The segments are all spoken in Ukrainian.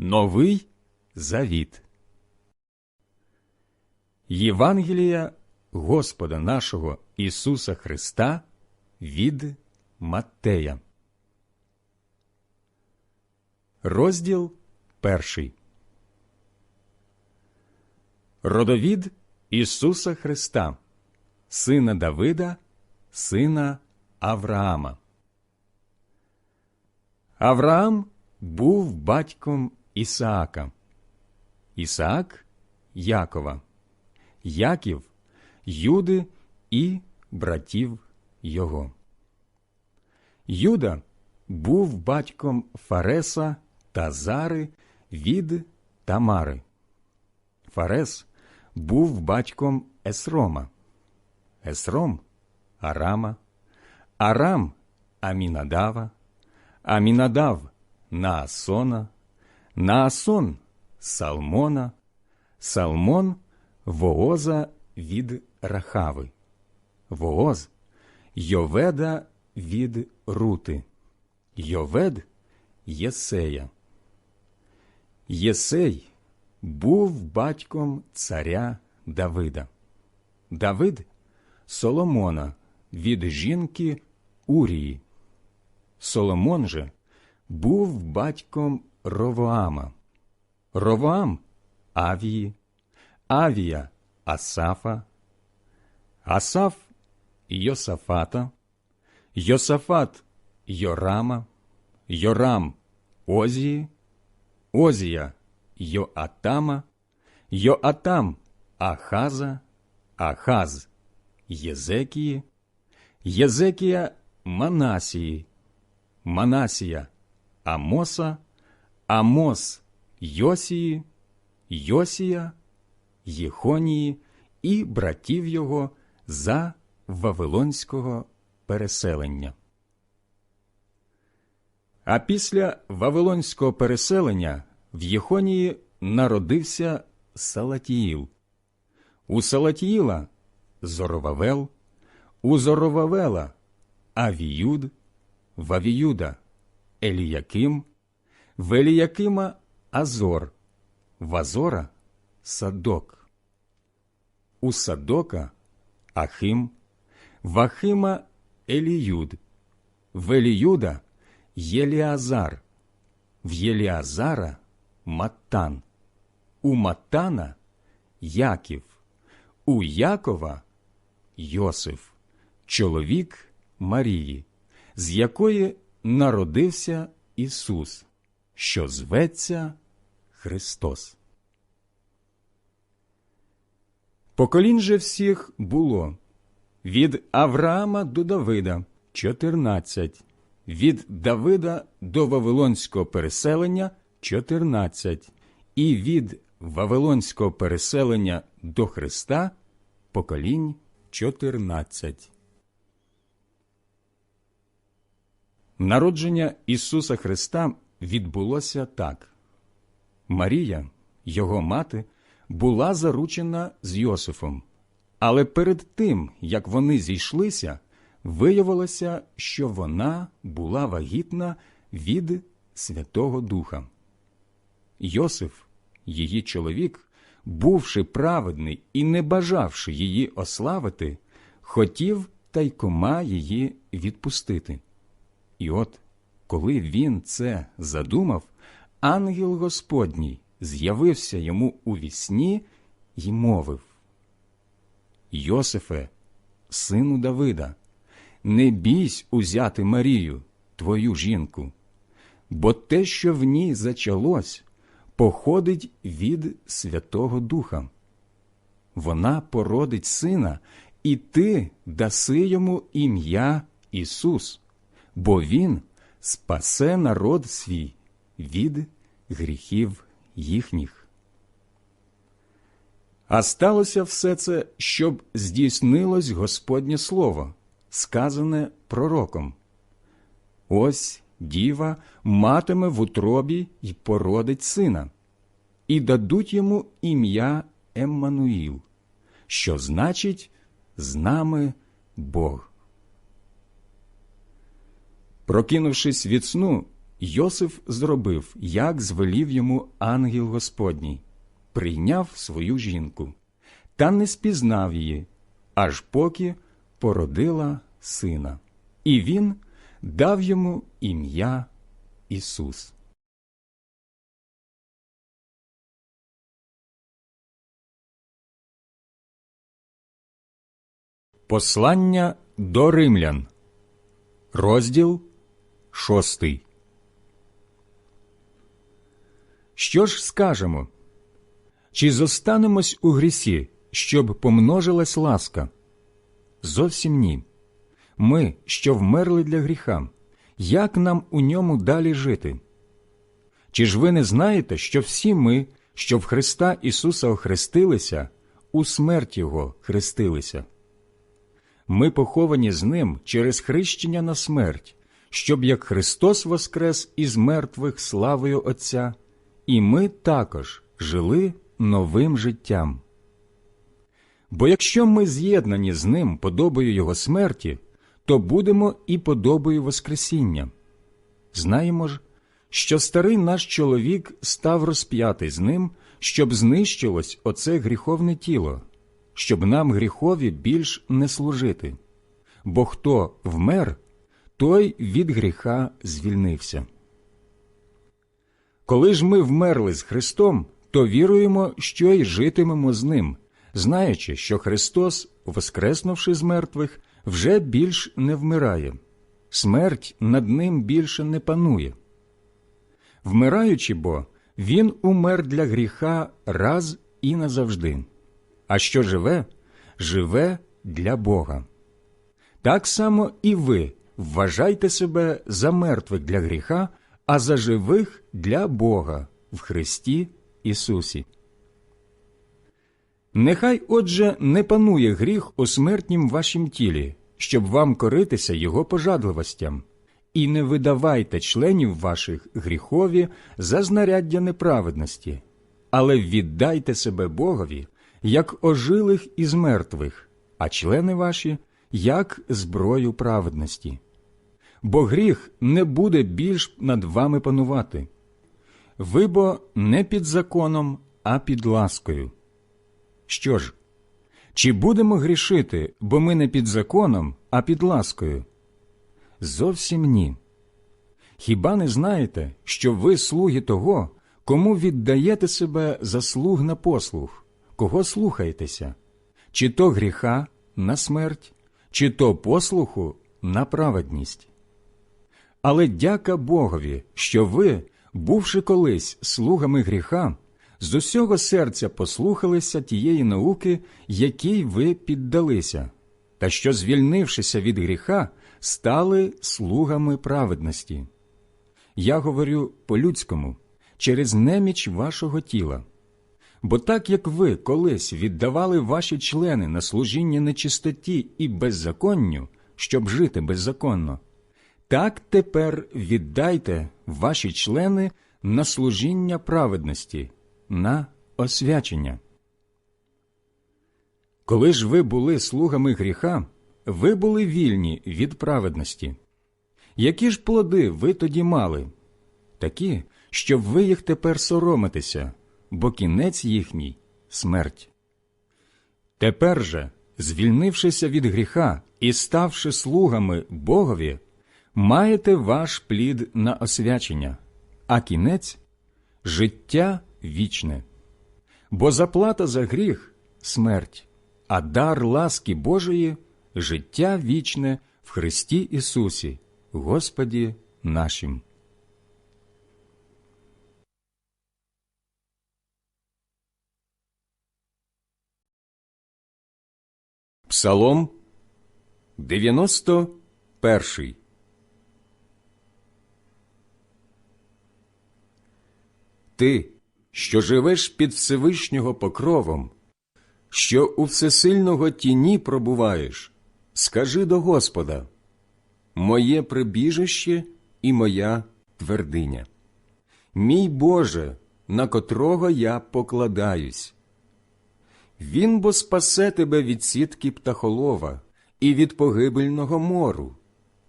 Новий Завіт. Євангелія Господа нашого Ісуса Христа від Маттея. Розділ перший. Родовід Ісуса Христа, сина Давида, сина Авраама. Авраам був батьком Ісаака, Ісаак Якова, Яків Юди і братів його. Юда був батьком Фареса та Зари від Тамари. Фарес був батьком Есрома, Есром Арама, Арам Амінадава, Амінадав Наасона, Наасон Салмона, Салмон Вооза від Рахави, Вооз Йоведа від Рути, Йовед Єсея. Єсей був батьком царя Давида. Давид Соломона від жінки Урії. Соломон же був батьком Ровоама. Ровоам Авії, Авія Асафа, Асаф Йосафата, Йосафат Йорама, Йорам Озії, Озія Йоатама, Йоатам Ахаза, Ахаз Єзекії, Єзекія Манасії, Манасія Амоса, Амос Йосії, Йосія, Єхонії і братів його за Вавилонського переселення. А після Вавилонського переселення в Єхонії народився Салатіїл. У Салатіїла Зоровавел, у Зоровавела Авіюд, в Авіюда Еліяким, в Еліякима Азор, в Азора Садок. У Садока Ахим, в Ахима Еліюд, в Еліюда Єліазар, в Єліазара Маттан, у Маттана Яків, у Якова Йосиф, чоловік Марії, з якої народився Ісус, що зветься Христос. Поколінь же всіх було від Авраама до Давида чотирнадцять, від Давида до Вавилонського переселення чотирнадцять, і від Вавилонського переселення до Христа поколінь чотирнадцять. Народження Ісуса Христа відбулося так. Марія, його мати, була заручена з Йосифом, але перед тим, як вони зійшлися, виявилося, що вона була вагітна від Святого Духа. Йосиф, її чоловік, бувши праведний і не бажавши її ославити, хотів тайкома її відпустити. І от, коли він це задумав, ангел Господній з'явився йому у вісні й мовив Йосифе, сину Давида, не бійсь узяти Марію, твою жінку, бо те, що в ній зачалось, походить від Святого Духа. Вона породить сина, і ти даси йому ім'я Ісус, бо Він спасе народ свій від гріхів їхніх. А сталося все це, щоб здійснилось Господнє Слово, сказане пророком. Ось діва матиме в утробі й породить сина, і дадуть йому ім'я Еммануїл, що значить з нами Бог. Прокинувшись від сну, Йосиф зробив, як звелів йому ангел Господній, прийняв свою жінку, та не спізнав її, аж поки породила сина, і він дав йому ім'я Ісус. Послання до римлян, розділ шостий. Що ж скажемо? Чи зостанемось у грісі, щоб помножилась ласка? Зовсім ні. Ми, що вмерли для гріха, як нам у ньому далі жити? Чи ж ви не знаєте, що всі ми, що в Христа Ісуса охрестилися, у смерть Його хрестилися? Ми поховані з Ним через хрещення на смерть, щоб як Христос воскрес із мертвих славою Отця, і ми також жили новим життям. Бо якщо ми з'єднані з Ним подобою Його смерті, то будемо і подобою Воскресіння. Знаємо ж, що старий наш чоловік став розп'ятий з ним, щоб знищилось оце гріховне тіло, щоб нам гріхові більш не служити. Бо хто вмер, той від гріха звільнився. Коли ж ми вмерли з Христом, то віруємо, що й житимемо з Ним, знаючи, що Христос, воскреснувши з мертвих, вже більш не вмирає, смерть над ним більше не панує. Вмираючи бо, Він умер для гріха раз і назавжди, а що живе, живе для Бога. Так само і ви вважайте себе за мертвих для гріха, а за живих для Бога в Христі Ісусі. Нехай, отже, не панує гріх у смертнім вашім тілі, щоб вам коритися його пожадливостям, і не видавайте членів ваших гріхові за знаряддя неправедності, але віддайте себе Богові, як ожилих із мертвих, а члени ваші як зброю праведності. Бо гріх не буде більш над вами панувати. Ви бо не під законом, а під ласкою. Що ж, чи будемо грішити, бо ми не під законом, а під ласкою? Зовсім ні. Хіба не знаєте, що ви слуги того, кому віддаєте себе за слуг на послуг, кого слухаєтеся, чи то гріха на смерть, чи то послуху на праведність? Але дяка Богові, що ви, бувши колись слугами гріха, з усього серця послухалися тієї науки, якій ви піддалися, та що, звільнившися від гріха, стали слугами праведності. Я говорю по-людському, через неміч вашого тіла. Бо так як ви колись віддавали ваші члени на служіння нечистоті і беззаконню, щоб жити беззаконно, так тепер віддайте ваші члени на служіння праведності, на освячення. Коли ж ви були слугами гріха, ви були вільні від праведності. Які ж плоди ви тоді мали? Такі, щоб ви їх тепер соромитеся, бо кінець їхній смерть. Тепер же, звільнившися від гріха і ставши слугами Богові, маєте ваш плід на освячення, а кінець життя вічне. Бо заплата за гріх смерть, а дар ласки Божої життя вічне в Христі Ісусі, Господі нашим. Псалом 91 Ти, що живеш під Всевишнього покровом, що у всесильного тіні пробуваєш, скажи до Господа Моє прибіжище і моя твердиня. Мій Боже, на котрого я покладаюсь. Він бо спасе тебе від сітки птахолова і від погибельного мору.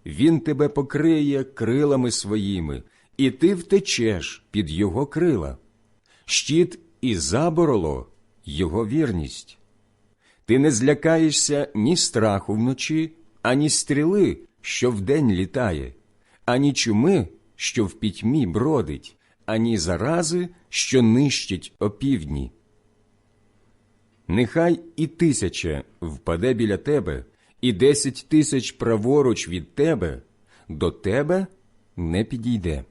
Він тебе покриє крилами своїми, і ти втечеш під його крила, щит і забороло його вірність. Ти не злякаєшся ні страху вночі, ані стріли, що вдень літає, ані чуми, що в пітьмі бродить, ані зарази, що нищить опівдні. Нехай і тисяча впаде біля тебе, і десять тисяч праворуч від тебе, до тебе не підійде.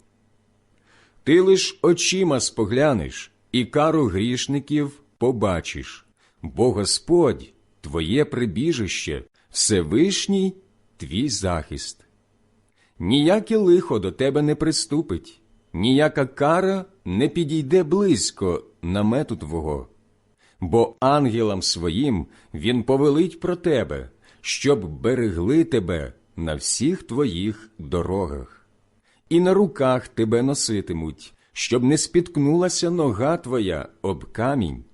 Ти лиш очима споглянеш, і кару грішників побачиш, бо Господь твоє прибіжище, Всевишній твій захист. Ніяке лихо до тебе не приступить, ніяка кара не підійде близько намету твого. Бо ангелам своїм він повелить про тебе, щоб берегли тебе на всіх твоїх дорогах, і на руках тебе носитимуть, щоб не спіткнулася нога твоя об камінь.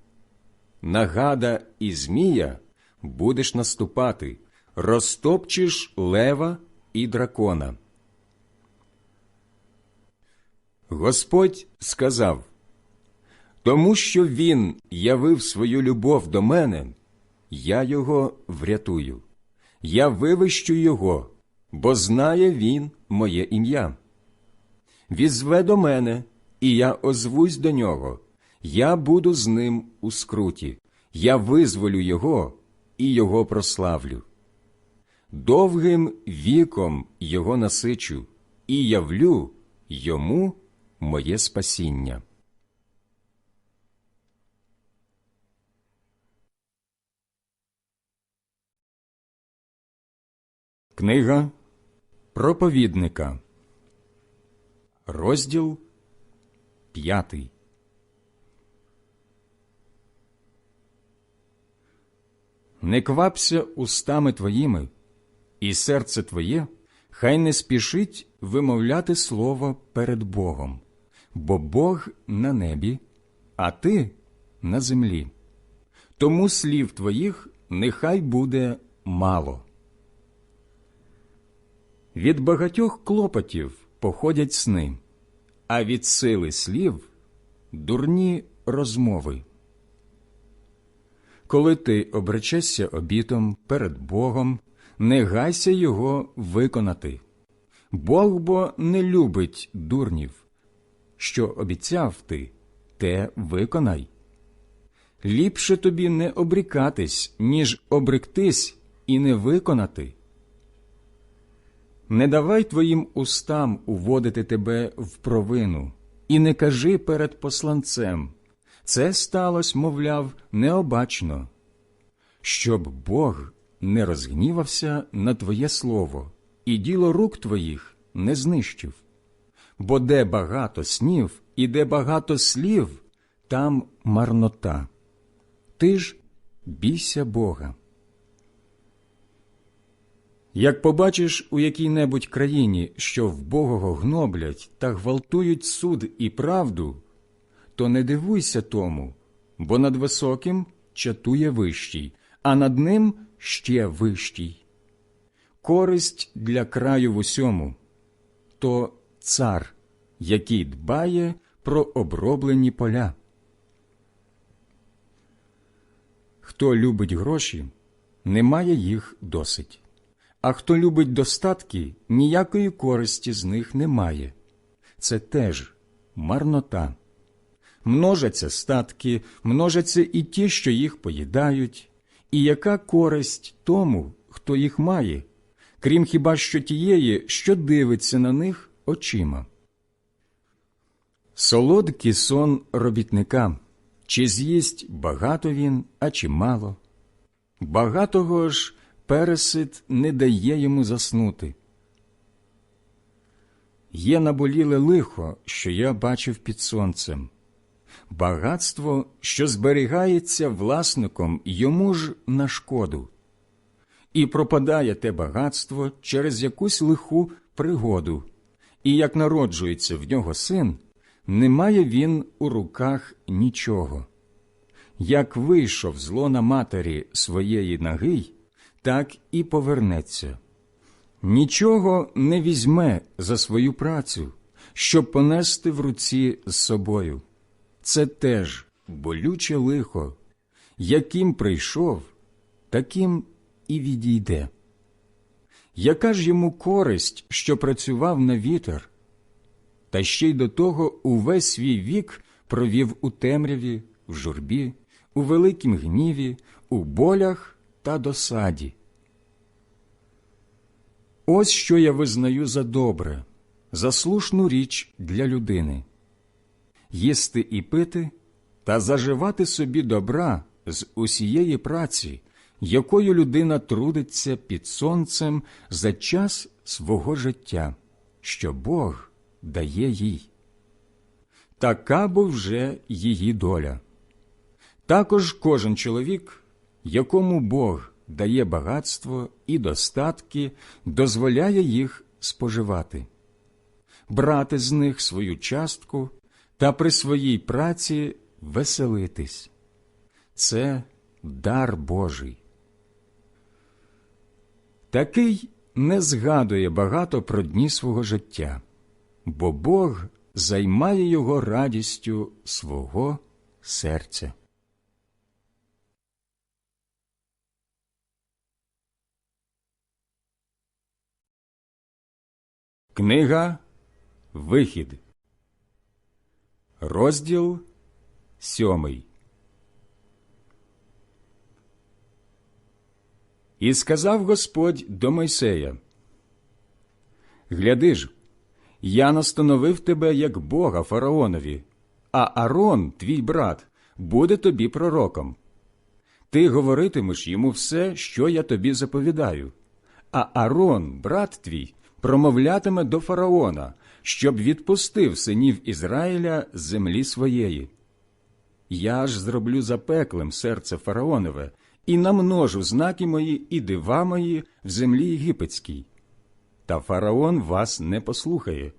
На гада і змія будеш наступати, розтопчеш лева і дракона. Господь сказав тому що він явив свою любов до мене, я його врятую, я вивищу його, бо знає він моє ім'я. Візве до мене, і я озвусь до нього, я буду з ним у скруті, я визволю його і його прославлю. Довгим віком його насичу, і явлю йому моє спасіння. Книга Проповідника, розділ п'ятий. Не квапся устами твоїми, і серце твоє хай не спішить вимовляти слово перед Богом, бо Бог на небі, а ти на землі. Тому слів твоїх нехай буде мало. Від багатьох клопотів походять сни, а від сили слів дурні розмови. Коли ти обречешся обітом перед Богом, не гайся його виконати. Бог бо не любить дурнів. Що обіцяв ти, те виконай. Ліпше тобі не обрікатись, ніж обректись і не виконати. Не давай твоїм устам уводити тебе в провину, і не кажи перед посланцем це сталося, мовляв, необачно, щоб Бог не розгнівався на твоє слово, і діло рук твоїх не знищив. Бо де багато снів і де багато слів, там марнота. Ти ж бійся Бога. Як побачиш у якій-небудь країні, що вбогого гноблять та гвалтують суд і правду, то не дивуйся тому, бо над високим чатує вищий, а над ним ще вищий. Користь для краю в усьому то цар, який дбає про оброблені поля. Хто любить гроші, не має їх досить. А хто любить достатки, ніякої користі з них немає. Це теж марнота. Множаться статки, множаться і ті, що їх поїдають, і яка користь тому, хто їх має, крім хіба що тієї, що дивиться на них очима. Солодкий сон робітника, чи з'їсть багато він, а чи мало. Багатого ж пересид не дає йому заснути. Є наболіле лихо, що я бачив під сонцем, багатство, що зберігається власником йому ж на шкоду, і пропадає те багатство через якусь лиху пригоду, і як народжується в нього син, не має він у руках нічого. Як вийшов з лона матері своєї ноги, так і повернеться. Нічого не візьме за свою працю, щоб понести в руці з собою. Це теж болюче лихо, яким прийшов, таким і відійде. Яка ж йому користь, що працював на вітер, та ще й до того увесь свій вік провів у темряві, в журбі, у великім гніві, у болях та досаді. Ось що я визнаю за добре, за слушну річ для людини їсти і пити та заживати собі добра з усієї праці, якою людина трудиться під сонцем за час свого життя, що Бог дає їй. Така бо вже її доля. Також кожен чоловік, якому Бог дає багатство і достатки, дозволяє їх споживати, брати з них свою частку та при своїй праці веселитись. Це дар Божий. Такий не згадує багато про дні свого життя, бо Бог займає його радістю свого серця. Книга Вихід, розділ сьомий. І сказав Господь до Мойсея: Гляди ж, я настановив тебе як Бога фараонові, а Арон, твій брат, буде тобі пророком. Ти говоритимеш йому все, що я тобі заповідаю, а Арон, брат твій, промовлятиме до фараона, щоб відпустив синів Ізраїля з землі своєї. Я ж зроблю запеклим серце фараонове і намножу знаки мої і дива мої в землі єгипетській. Та фараон вас не послухає.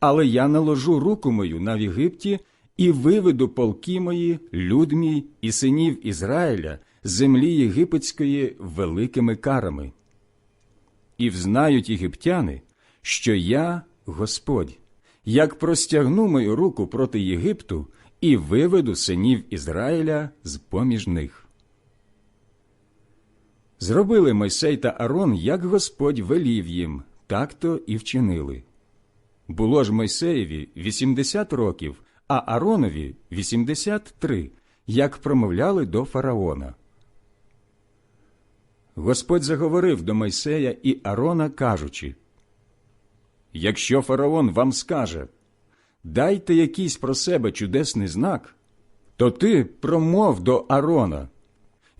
Але я наложу руку мою на Єгипті і виведу полки мої, люд мій і синів Ізраїля з землі єгипетської великими карами. І взнають єгиптяни, що я Господь, як простягну мою руку проти Єгипту і виведу синів Ізраїля з поміж них. Зробили Мойсей та Арон, як Господь велів їм, так то і вчинили. Було ж Мойсеєві 80 років, а Аронові 83, як промовляли до фараона. Господь заговорив до Мойсея і Арона, кажучи Якщо фараон вам скаже дайте якийсь про себе чудесний знак, то ти промов до Арона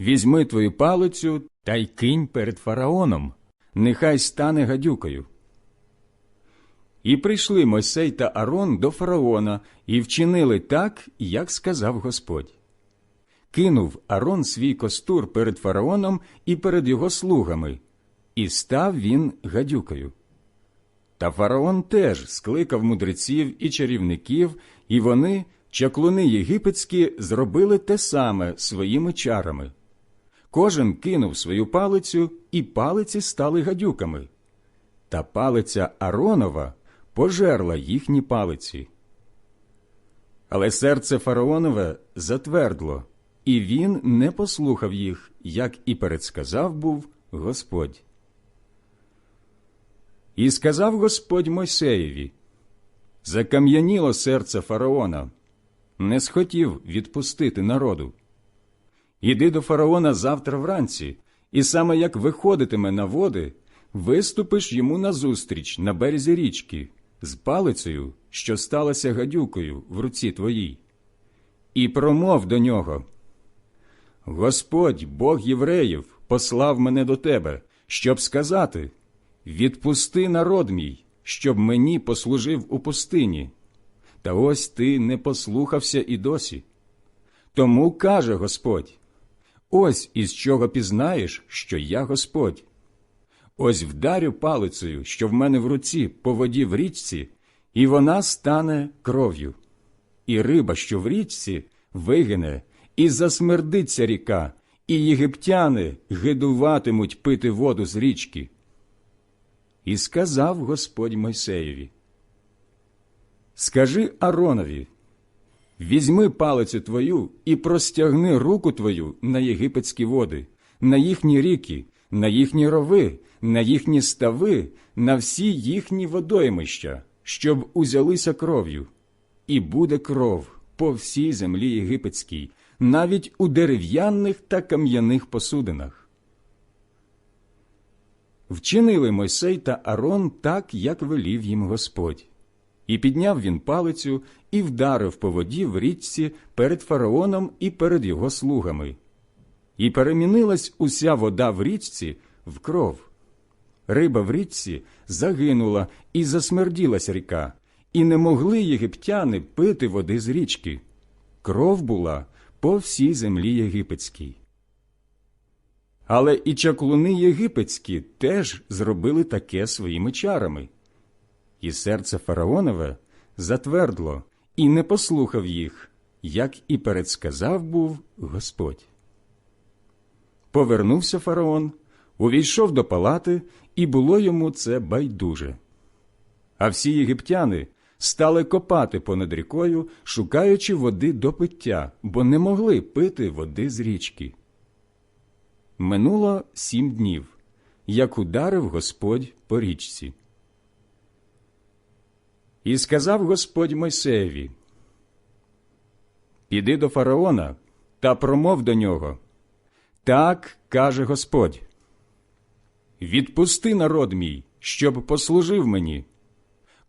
візьми твою палицю та й кинь перед фараоном, нехай стане гадюкою. І прийшли Мойсей та Арон до фараона і вчинили так, як сказав Господь. Кинув Арон свій костур перед фараоном і перед його слугами, і став він гадюкою. Та фараон теж скликав мудреців і чарівників, і вони, чаклуни єгипетські, зробили те саме своїми чарами. Кожен кинув свою палицю, і палиці стали гадюками. Та палиця Аронова пожерла їхні палиці. Але серце фараонове затвердло, і він не послухав їх, як і передсказав був Господь. І сказав Господь Мойсеєві Закам'яніло серце фараона, не схотів відпустити народу. Іди до фараона завтра вранці, і саме як виходитиме на води, виступиш йому назустріч на березі річки з палицею, що сталася гадюкою в руці твоїй, і промов до нього. Господь, Бог євреїв, послав мене до тебе, щоб сказати Відпусти народ мій, щоб мені послужив у пустині. Та ось ти не послухався і досі. Тому каже Господь ось із чого пізнаєш, що я Господь. Ось вдарю палицею, що в мене в руці по воді в річці, і вона стане кров'ю. І риба, що в річці, вигине, і засмердиться ріка, і єгиптяни гидуватимуть пити воду з річки. І сказав Господь Мойсеєві Скажи Аронові, візьми палицю твою і простягни руку твою на єгипетські води, на їхні ріки, на їхні рови, на їхні стави, на всі їхні водоймища, щоб узялися кров'ю. І буде кров по всій землі єгипетській, навіть у дерев'яних та кам'яних посудинах. Вчинили Мойсей та Арон так, як велів їм Господь. І підняв він палицю і вдарив по воді в річці перед фараоном і перед його слугами. І перемінилась уся вода в річці в кров. Риба в річці загинула і засмерділась ріка, і не могли єгиптяни пити води з річки. Кров була по всій землі єгипетській. Але і чаклуни єгипетські теж зробили таке своїми чарами. І серце фараонове затвердло і не послухав їх, як і передсказав був Господь. Повернувся фараон, увійшов до палати, і було йому це байдуже. А всі єгиптяни стали копати понад рікою, шукаючи води до пиття, бо не могли пити води з річки. Минуло сім днів, як ударив Господь по річці. І сказав Господь Мойсеєві, Піди до фараона та промов до нього. Так каже Господь. Відпусти народ мій, щоб послужив мені.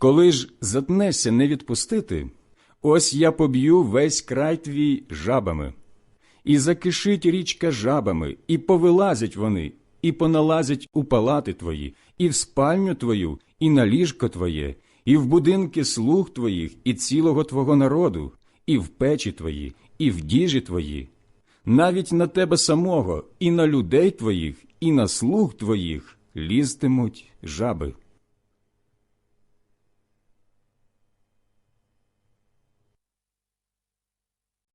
Коли ж затнешся не відпустити, ось я поб'ю весь край твій жабами, і закишить річка жабами, і повилазять вони, і поналазять у палати твої, і в спальню твою, і на ліжко твоє, і в будинки слуг твоїх, і цілого твого народу, і в печі твої, і в діжі твої, навіть на тебе самого, і на людей твоїх, і на слуг твоїх лізтимуть жаби.